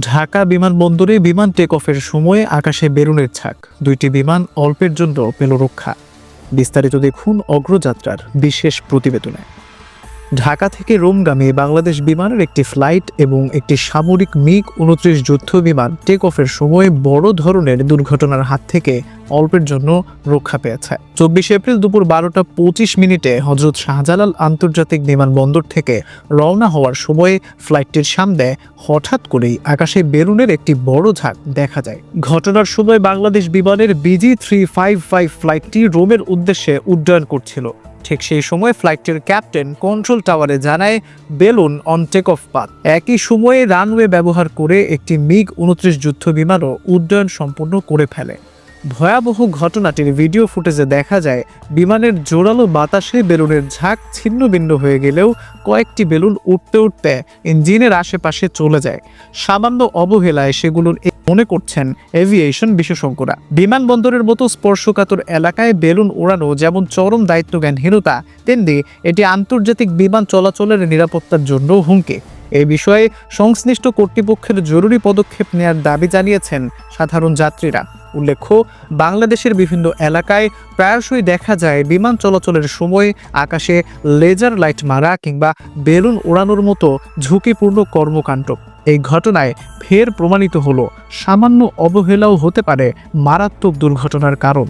ঢাকা বিমানবন্দরে বিমান টেক অফের সময়ে আকাশে বেরুনের ছাক। দুইটি বিমান অল্পের জন্য পেল রক্ষা। বিস্তারিত দেখুন অগ্রযাত্রার বিশেষ প্রতিবেদনে। ঢাকা থেকে রোমগামী বাংলাদেশ বিমানের একটি ফ্লাইট এবং একটি সামরিক মিগ উনত্রিশ যুদ্ধ বিমান টেক অফের সময় বড় ধরনের দুর্ঘটনার হাত থেকে অল্পের জন্য রক্ষা পেয়েছে। চব্বিশ এপ্রিল দুপুর বারোটা পঁচিশ মিনিটে হজরত শাহজালাল আন্তর্জাতিক বিমানবন্দর থেকে রওনা হওয়ার সময় ফ্লাইটটির সামনে হঠাৎ করেই আকাশে বেরুনের একটি বড় ঝাঁক দেখা যায়। ঘটনার সময় বাংলাদেশ বিমানের বিজি থ্রি ফাইভ ফাইভ ফ্লাইটটি রোমের উদ্দেশ্যে উড্ডয়ন করছিল। ঠিক সেই সময় ফ্লাইটটির ক্যাপ্টেন কন্ট্রোল টাওয়ারে জানায় balloon on take off path একই সময়ে রানওয়ে ব্যবহার করে একটি মিগ উনত্রিশ যুদ্ধ বিমানও উড্ডয়ন সম্পন্ন করে ফেলে। ভয়াবহ ঘটনাটির ভিডিও ফুটেজে দেখা যায়, বিমানের জোরালো বাতাসে বেলুনের ঝাঁক ছিন্ন ভিন্ন হয়ে গেলেও কয়েকটি বেলুন উঠতে উঠতে ইঞ্জিনের আশেপাশে চলে যায়। সামান্য অবহেলায় সেগুলোর মনে করছেন এভিয়েশন বিশেষজ্ঞরা। বিমানবন্দরের মতো স্পর্শকাতর এলাকায় বেলুন ওড়ানো যেমন চরম দায়িত্বজ্ঞানহীনতা, তেমনি এটি আন্তর্জাতিক বিমান চলাচলের নিরাপত্তার জন্য হুমকি। এই বিষয়ে সংশ্লিষ্ট কর্তৃপক্ষের জরুরি পদক্ষেপ নেয়ার দাবি জানিয়েছেন সাধারণ যাত্রীরা। উল্লেখ্য, বাংলাদেশের বিভিন্ন এলাকায় প্রায়শই দেখা যায় বিমান চলাচলের সময় আকাশে লেজার লাইট মারা কিংবা বেলুন ওড়ানোর মতো ঝুঁকিপূর্ণ কর্মকাণ্ড। এই ঘটনায় ফের প্রমাণিত হলো, সামান্য অবহেলাও হতে পারে মারাত্মক দুর্ঘটনার কারণ।